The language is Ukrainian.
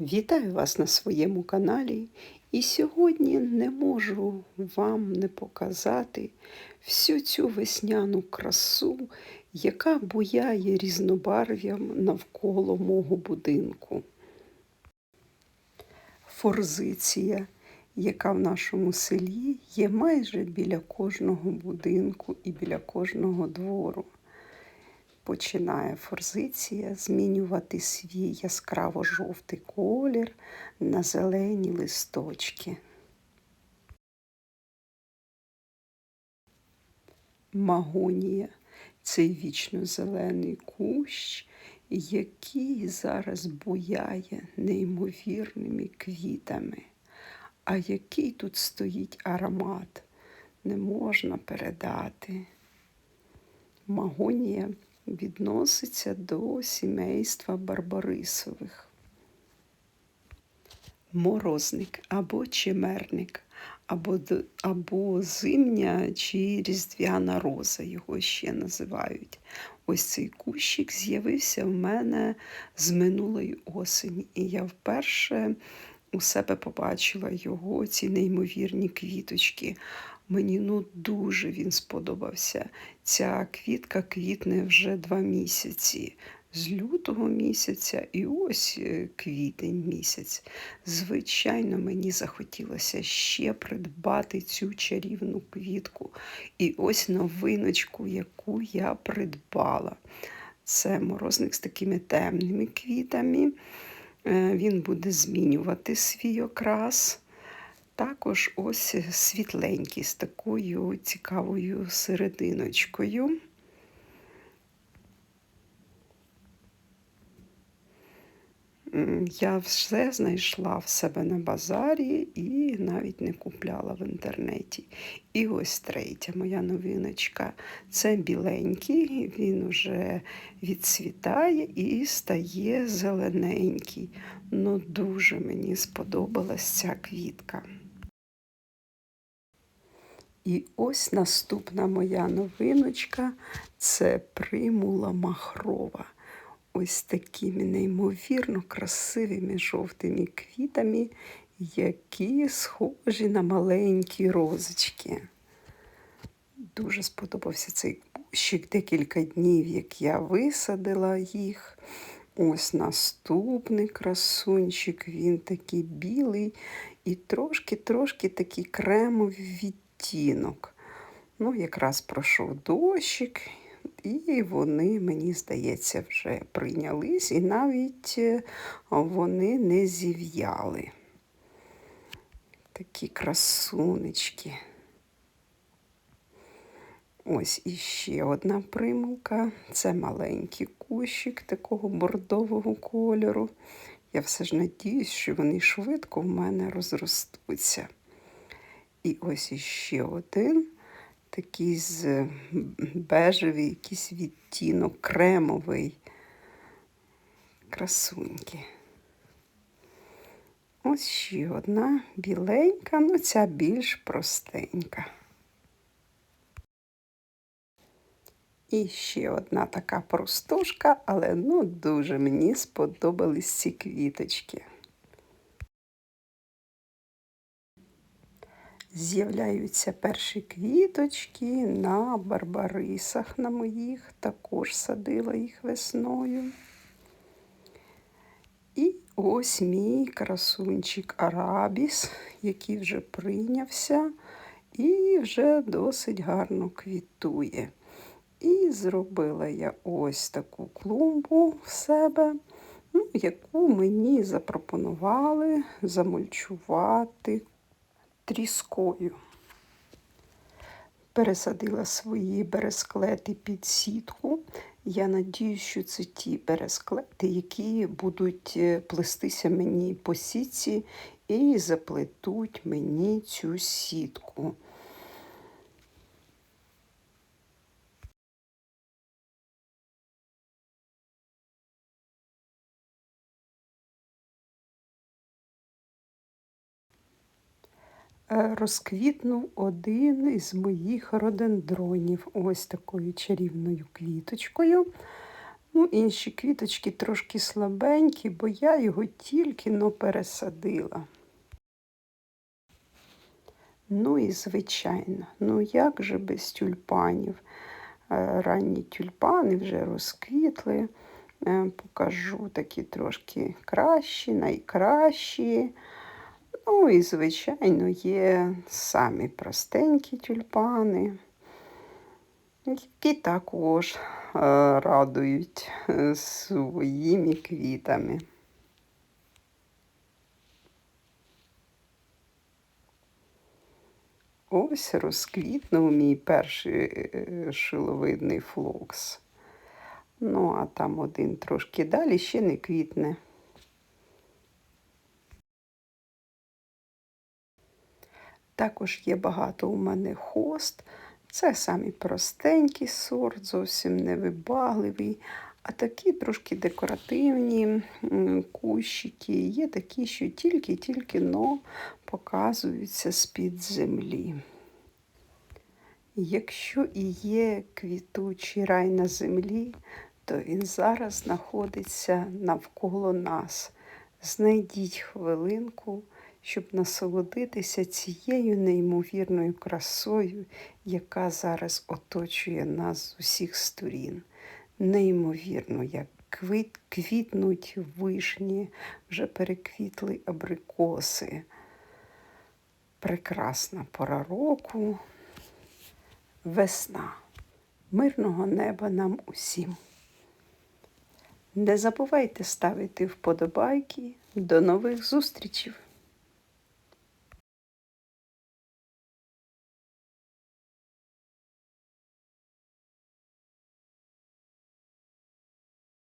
Вітаю вас на своєму каналі. І сьогодні не можу вам не показати всю цю весняну красу, яка буяє різнобарв'ям навколо мого будинку. Форзиція, яка в нашому селі є майже біля кожного будинку і біля кожного двору починає форзиція змінювати свій яскраво-жовтий колір на зелені листочки. Магонія цей вічно-зелений кущ, який зараз буяє неймовірними квітами. А який тут стоїть аромат, не можна передати. Магонія відноситься до сімейства Барбарисових. Морозник або чимерник, або, або зимня чи різдвяна роза, його ще називають. Ось цей кущик з'явився в мене з минулої осені, і я вперше у себе побачила його, ці неймовірні квіточки. Мені ну дуже він сподобався. Ця квітка квітне вже два місяці. З лютого місяця і ось е, квітень місяць. Звичайно, мені захотілося ще придбати цю чарівну квітку. І ось новиночку, яку я придбала. Це морозник з такими темними квітами. Е, він буде змінювати свій окрас. Також ось світленький з такою цікавою серединочкою. Я все знайшла в себе на базарі і навіть не купляла в інтернеті. І ось третя моя новиночка. Це біленький, він уже відцвітає і стає зелененький. Ну, дуже мені сподобалась ця квітка. І ось наступна моя новиночка це примула махрова. Ось такими неймовірно красивими жовтими квітами, які схожі на маленькі розочки. Дуже сподобався цей кущик декілька днів, як я висадила їх. Ось наступний красунчик, він такий білий і трошки-трошки такий кремовий відтінок. Ну, якраз пройшов дощик, і вони, мені здається, вже прийнялись, і навіть е, вони не зів'яли. Такі красунечки. Ось іще одна примулка. Це маленький кущик такого бордового кольору. Я все ж надіюсь, що вони швидко в мене розростуться. І ось іще один такий з бежевий, якийсь відтінок, кремовий, красуньки. Ось ще одна біленька, ну ця більш простенька. І ще одна така простушка, але ну дуже мені сподобались ці квіточки. З'являються перші квіточки на барбарисах на моїх, також садила їх весною. І ось мій красунчик Арабіс, який вже прийнявся і вже досить гарно квітує. І зробила я ось таку клумбу в себе, ну, яку мені запропонували замульчувати тріскою. Пересадила свої бересклети під сітку. Я надію, що це ті бересклети, які будуть е, плестися мені по сітці і заплетуть мені цю сітку. Розквітнув один із моїх родендронів ось такою чарівною квіточкою. Ну, інші квіточки трошки слабенькі, бо я його тільки но пересадила. Ну і звичайно, ну як же без тюльпанів? Е, Ранні тюльпани вже розквітли. Е, Покажу такі трошки кращі, найкращі. Ну і, звичайно, є самі простенькі тюльпани, які також е, радують е, своїми квітами. Ось розквітнув мій перший е, шиловидний флокс. Ну, а там один трошки далі ще не квітне. Також є багато у мене хост. Це самі простенький сорт, зовсім невибагливий. А такі трошки декоративні кущики. Є такі, що тільки-тільки но показуються з-під землі. Якщо і є квітучий рай на землі, то він зараз знаходиться навколо нас. Знайдіть хвилинку, щоб насолодитися цією неймовірною красою, яка зараз оточує нас з усіх сторін. Неймовірно, як квіт, квітнуть вишні, вже переквітли абрикоси. Прекрасна пора року, весна. Мирного неба нам усім. Не забувайте ставити вподобайки. До нових зустрічей!